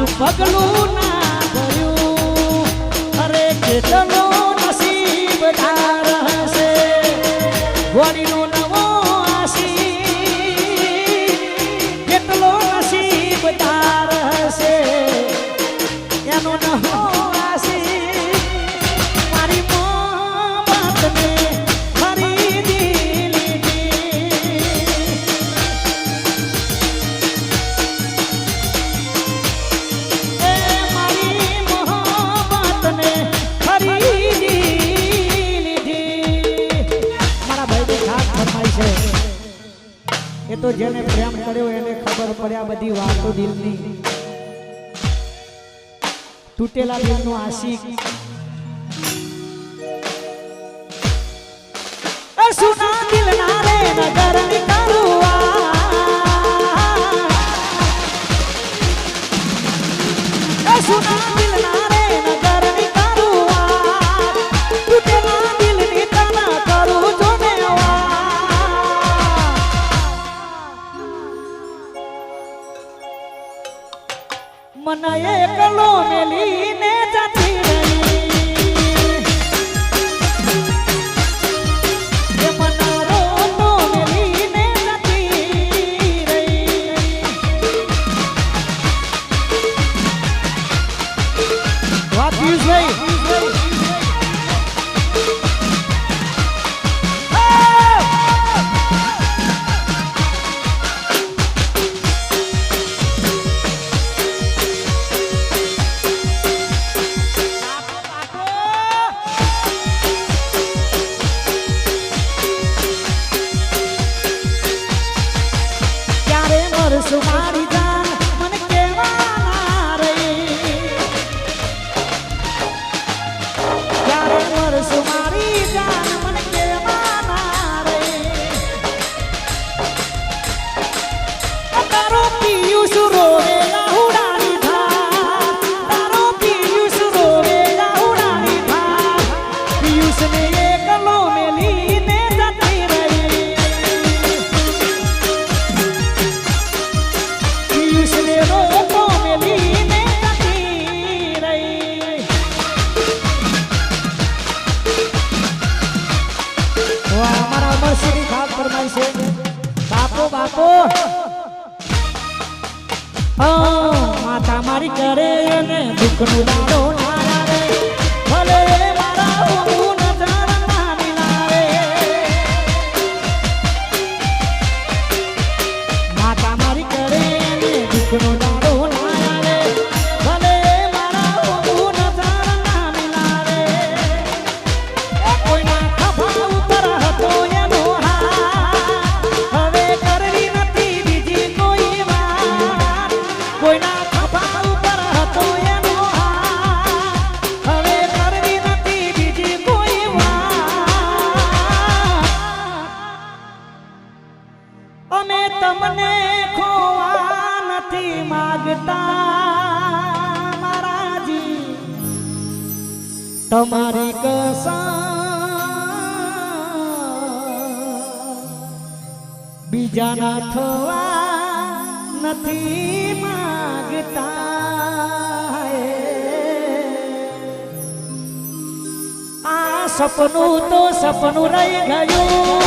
પાછું પગલું ના ભર્યું. અરે કેટલો નસીબ ધાર હશે. વળીનું થાય છે. એ તો જેને પ્રેમ કર્યો એને ખબર પડ્યા બધી વાતો દિલની. તૂટેલા દિલનો આશિક. સુના દિલ ના રે નગર માતા મારી કરે અને દુઃખનું દાડો અમે તમને ખોવા નથી માગતા મારાજી તમારી કસા બીજાના થવા નથી માગતા આ સપનું તો સપનું રહી ગયું.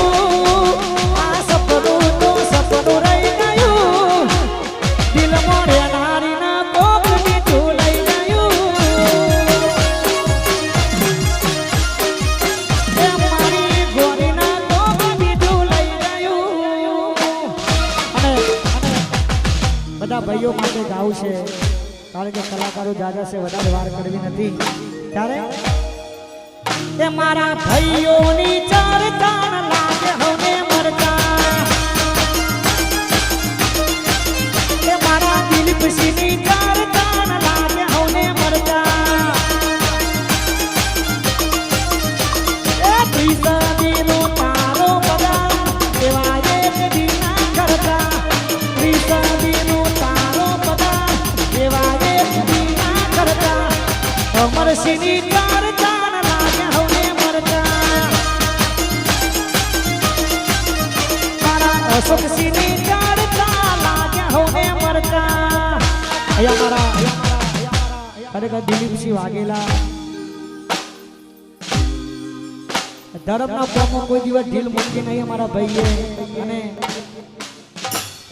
ભાઈઓ માટે ગાવું છે. કારણ કે કલાકારો દાદા છે વધારે વાર કરવી નથી. ત્યારે મારા ભાઈઓની ચર્ચા ધર્મના કોમમાં કોઈ દિવસ ઢીલ નહીં અમારા ભાઈએ. અને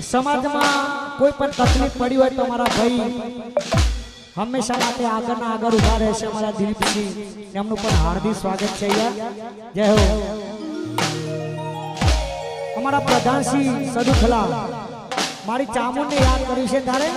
સમાજમાં કોઈ પણ તકલીફ પડી હોય તો અમારા ભાઈ હંમેશા આગળના આગળ ઊભા રહેશે અમારા દિલીપસિંહ હાર્દિક સ્વાગત છે જય હો. અમારા પ્રધાનસિંહ સદુખલા. મારી ચામુંડને યાદ કર્યું છે તારે?